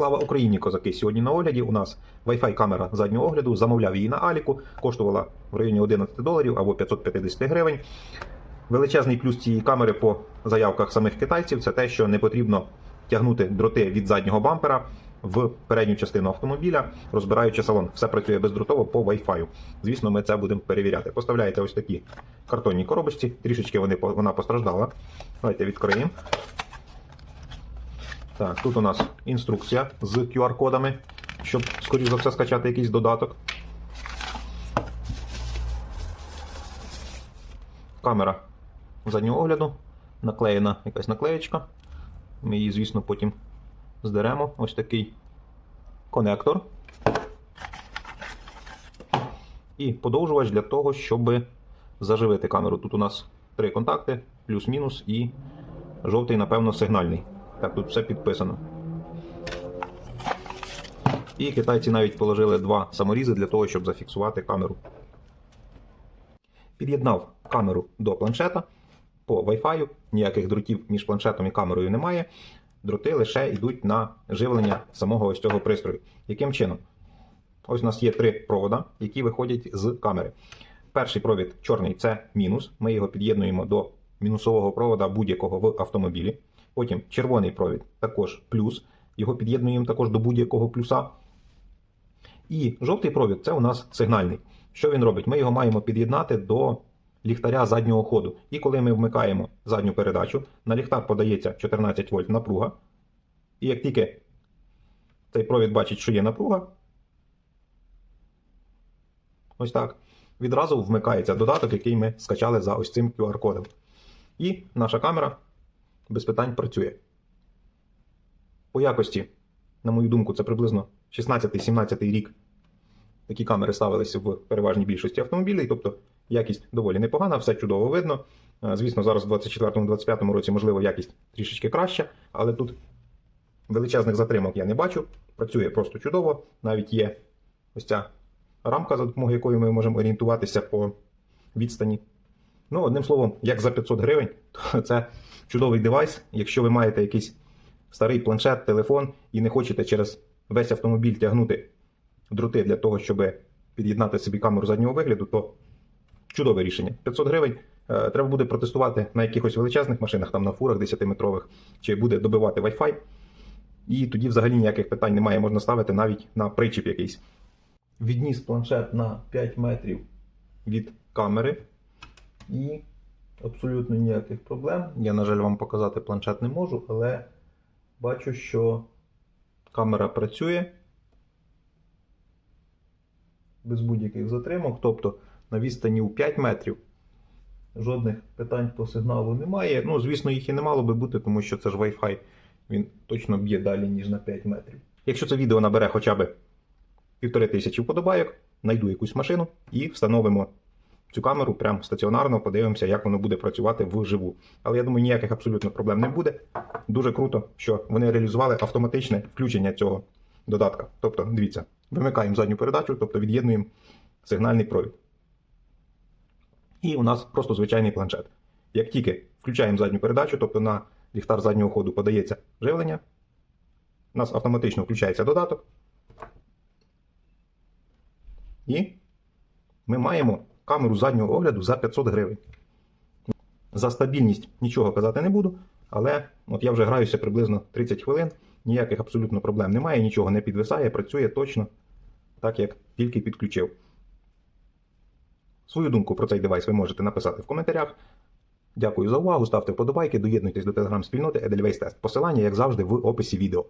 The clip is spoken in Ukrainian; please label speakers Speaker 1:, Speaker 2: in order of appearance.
Speaker 1: Слава Україні, козаки! Сьогодні на огляді у нас Wi-Fi камера заднього огляду. Замовляв її на Аліку, коштувала в районі 11 доларів або 550 гривень. Величезний плюс цієї камери по заявках самих китайців це те, що не потрібно тягнути дроти від заднього бампера в передню частину автомобіля, розбираючи салон. Все працює бездротово по Wi-Fi. Звісно, ми це будемо перевіряти. Поставляєте ось такі картонні коробочці, трішечки вони, вона постраждала. Давайте відкриємо. Так, тут у нас інструкція з QR-кодами, щоб, скоріш за все, скачати якийсь додаток. Камера заднього огляду, наклеєна якась наклеєчка. Ми її, звісно, потім здеремо. Ось такий конектор. І подовжувач для того, щоб заживити камеру. Тут у нас три контакти, плюс-мінус і жовтий, напевно, сигнальний. Так, тут все підписано. І китайці навіть положили два саморізи для того, щоб зафіксувати камеру. Під'єднав камеру до планшета по Wi-Fi. Ніяких дротів між планшетом і камерою немає. Дроти лише йдуть на живлення самого ось цього пристрою. Яким чином? Ось у нас є три провода, які виходять з камери. Перший провід чорний це мінус. Ми його під'єднуємо до мінусового провода будь-якого в автомобілі. Потім червоний провід також плюс. Його під'єднуємо також до будь-якого плюса. І жовтий провід це у нас сигнальний. Що він робить? Ми його маємо під'єднати до ліхтаря заднього ходу. І коли ми вмикаємо задню передачу, на ліхтар подається 14 вольт напруга. І як тільки цей провід бачить, що є напруга, ось так, відразу вмикається додаток, який ми скачали за ось цим QR-кодом. І наша камера без питань працює. По якості, на мою думку, це приблизно 16-17 рік. Такі камери ставилися в переважній більшості автомобілів, тобто якість доволі непогана, все чудово видно. Е, Звісно, зараз в 24-25 році, можливо, якість трішечки краща, але тут величезних затримок я не бачу. Працює просто чудово. Навіть є ось ця рамка, за допомогою якої ми можемо орієнтуватися по відстані. Ну, одним словом, як за 500 гривень, то це чудовий девайс. Якщо ви маєте якийсь старий планшет, телефон і не хочете через весь автомобіль тягнути дроти для того, щоб під'єднати собі камеру заднього вигляду, то чудове рішення. 500 гривень е, треба буде протестувати на якихось величезних машинах, там на фурах 10-метрових, чи буде добивати Wi-Fi. І тоді взагалі ніяких питань немає, можна ставити навіть на причіп якийсь. Відніс планшет на 5 метрів від камери. І абсолютно ніяких проблем. Я, на жаль, вам показати планшет не можу, але бачу, що камера працює без будь-яких затримок. Тобто на відстані у 5 метрів жодних питань по сигналу немає. Ну, звісно, їх і не мало би бути, тому що це ж Wi-Fi. Він точно б'є далі, ніж на 5 метрів. Якщо це відео набере хоча б півтори тисячі вподобайок, знайду якусь машину і встановимо цю камеру прямо стаціонарно, подивимося, як воно буде працювати вживу. Але я думаю, ніяких абсолютно проблем не буде. Дуже круто, що вони реалізували автоматичне включення цього додатка. Тобто, дивіться, вимикаємо задню передачу, тобто від'єднуємо сигнальний провід. І у нас просто звичайний планшет. Як тільки включаємо задню передачу, тобто на ліхтар заднього ходу подається живлення, у нас автоматично включається додаток. І ми маємо камеру заднього огляду за 500 гривень. За стабільність нічого казати не буду, але от я вже граюся приблизно 30 хвилин, ніяких абсолютно проблем немає, нічого не підвисає, працює точно так, як тільки підключив. Свою думку про цей девайс ви можете написати в коментарях. Дякую за увагу, ставте вподобайки, доєднуйтесь до телеграм-спільноти Edelweiss Test. Посилання, як завжди, в описі відео.